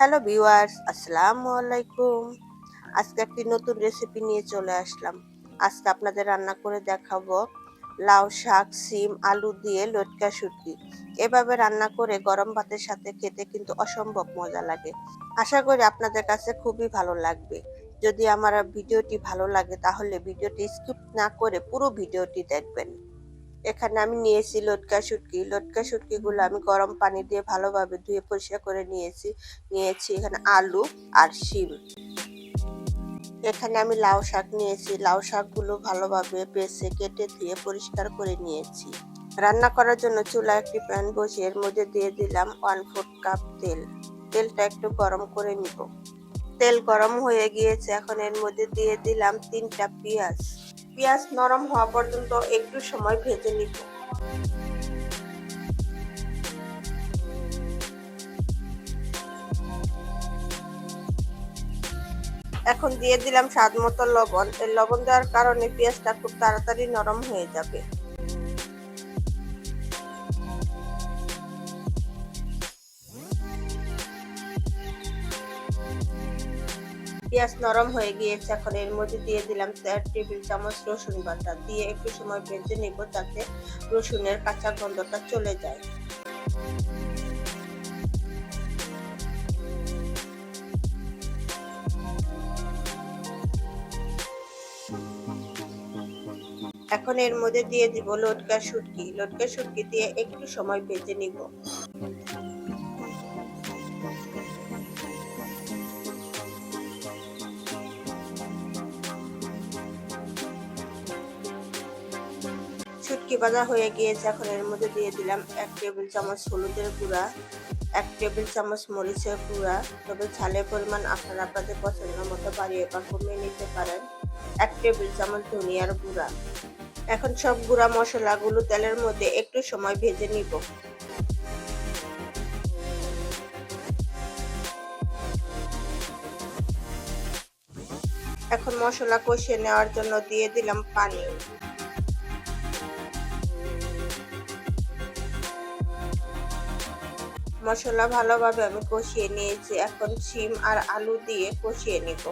Hello viewers আসসালামু আলাইকুম আজকে একটি নতুন রেসিপি নিয়ে চলে আসলাম। আজকে আপনাদের রান্না করে দেখাবো লাউ শাক, সিম, আলু দিয়ে লটকা শুটকি। এভাবে রান্না করে গরম ভাতের সাথে খেতে কিন্তু অসম্ভব মজা লাগে। আশা করি আপনাদের কাছে খুবই ভালো লাগবে। যদি আমার ভিডিওটি ভালো লাগে, তাহলে ভিডিওটি স্কিপ না করে পুরো ভিডিওটি দেখবেন। এখানে আমি নিয়েছি লটকা শুটকি। লটকা শুটকিগুলো আমি গরম পানি দিয়ে ভালোভাবে ধুয়ে পরিষ্কার করে নিয়েছি। নিয়েছি এখানে আলু আর শিম। এখানে আমি লাউ শাক নিয়েছি। লাউ শাকগুলো ভালোভাবে বেছে কেটে ধুয়ে পরিষ্কার করে নিয়েছি। রান্না করার জন্য চুলা একটি প্যান বসিয়ে এর মধ্যে দিয়ে দিলাম ওয়ান ফোর্থ কাপ তেল। তেলটা একটু গরম করে নিব। তেল গরম হয়ে গিয়েছে। এখন এর মধ্যে দিয়ে দিলাম তিনটা পেঁয়াজ। পেঁয়াজ নরম হওয়া পর্যন্ত একটু সময় ভেজে নিব। এখন দিয়ে দিলাম স্বাদ মতো লবণ। এই লবণ দেওয়ার কারণে পেঁয়াজটা খুব তাড়াতাড়ি নরম হয়ে যাবে। পেঁয়াজ নরম হয়ে গিয়েছে, এখন এর মধ্যে দিয়ে দিলাম চার টেবিল চামচ রসুন বাটা। দিয়ে একটু সময় ভেজে নিব যাতে রসুনের কাঁচা গন্ধটা চলে যায়। এখন এর মধ্যে দিয়ে দিব লটকা শুটকি। লটকা শুটকি দিয়ে একটু সময় ভেজে নিব। শুটকি ভাজা হয়ে গিয়েছে, এখন এর মধ্যে দিয়ে দিলাম এক টেবিল চামচ হলুদের গুঁড়া, এক টেবিল চামচ মরিচের গুঁড়া। তবে ঝালের পরিমাণ আপনারা আপনাদের পছন্দ মতো বাড়িয়ে বা কমিয়ে নিতে পারেন। এক টেবিল চামচ ধনিয়ার গুঁড়া। এখন সব গুঁড়া মশলাগুলো তেলের মধ্যে একটু সময় ভেজে নিব। এখন মশলা কষিয়ে নেওয়ার জন্য দিয়ে দিলাম পানি। মশলা ভালোভাবে আমি কষিয়ে নিয়েছি। এখন শিম আর আলু দিয়ে কষিয়ে নিব।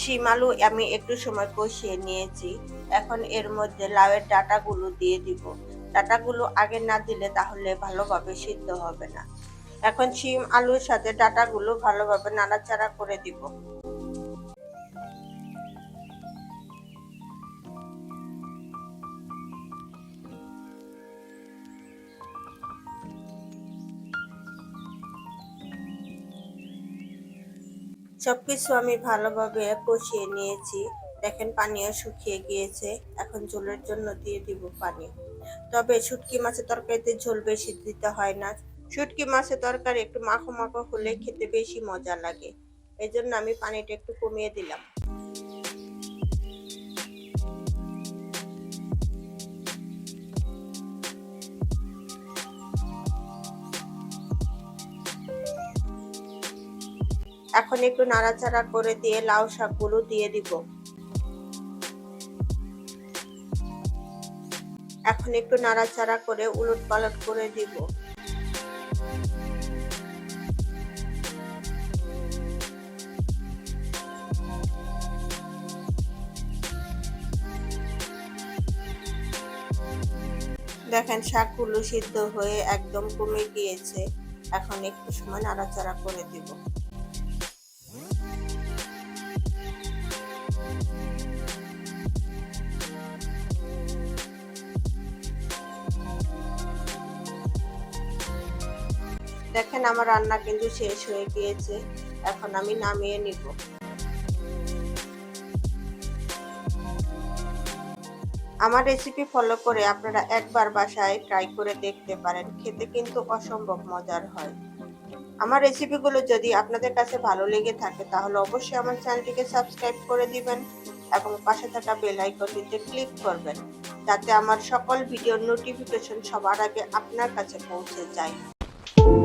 শিম আলু আমি একটু সময় কষিয়ে নিয়েছি। এখন এর মধ্যে লাউয়ের ডাটাগুলো দিয়ে দিব। ডাটাগুলো আগে না দিলে তাহলে ভালোভাবে সিদ্ধ হবে না। এখন শিম আলুর সাথে ডাটাগুলো ভালোভাবে নাড়াচাড়া করে দিব। সবকিছু আমি ভালোভাবে কষিয়ে নিয়েছি। দেখেন পানিও শুকিয়ে গিয়েছে। এখন ঝোলের জন্য দিয়ে দিব পানি। তবে শুটকি মাছের তরকারিতে ঝোল বেশি দিতে হয় না। শুটকি মাছের তরকারি একটু মাখো মাখো হলে খেতে বেশি মজা লাগে। এই জন্য আমি পানিটা একটু কমিয়ে দিলাম। এখন একটু নাড়াচাড়া করে দিয়ে লাউ শাকগুলো দিয়ে দিব। এখন একটু নাড়াচাড়া করে উলট পালট করে দিব। দেখেন শাকগুলো সিদ্ধ হয়ে একদম কমে গিয়েছে। এখন একটু সময় নাড়াচাড়া করে দিব। দেখেন আমার রান্না কিন্তু শেষ হয়ে গিয়েছে। এখন আমি নামিয়ে নিব। আমার রেসিপি ফলো করে আপনারা একবার বাসায় ট্রাই করে দেখতে পারেন। খেতে কিন্তু অসম্ভব মজার হয়। আমার রেসিপিগুলো যদি আপনাদের কাছে ভালো লেগে থাকে, তাহলে অবশ্যই আমার চ্যানেলটিকে সাবস্ক্রাইব করে দিবেন এবং পাশে থাকা বেল আইকনটিতে ক্লিক করবেন, যাতে আমার সকল ভিডিওর নোটিফিকেশন সবার আগে আপনার কাছে পৌঁছে যায়।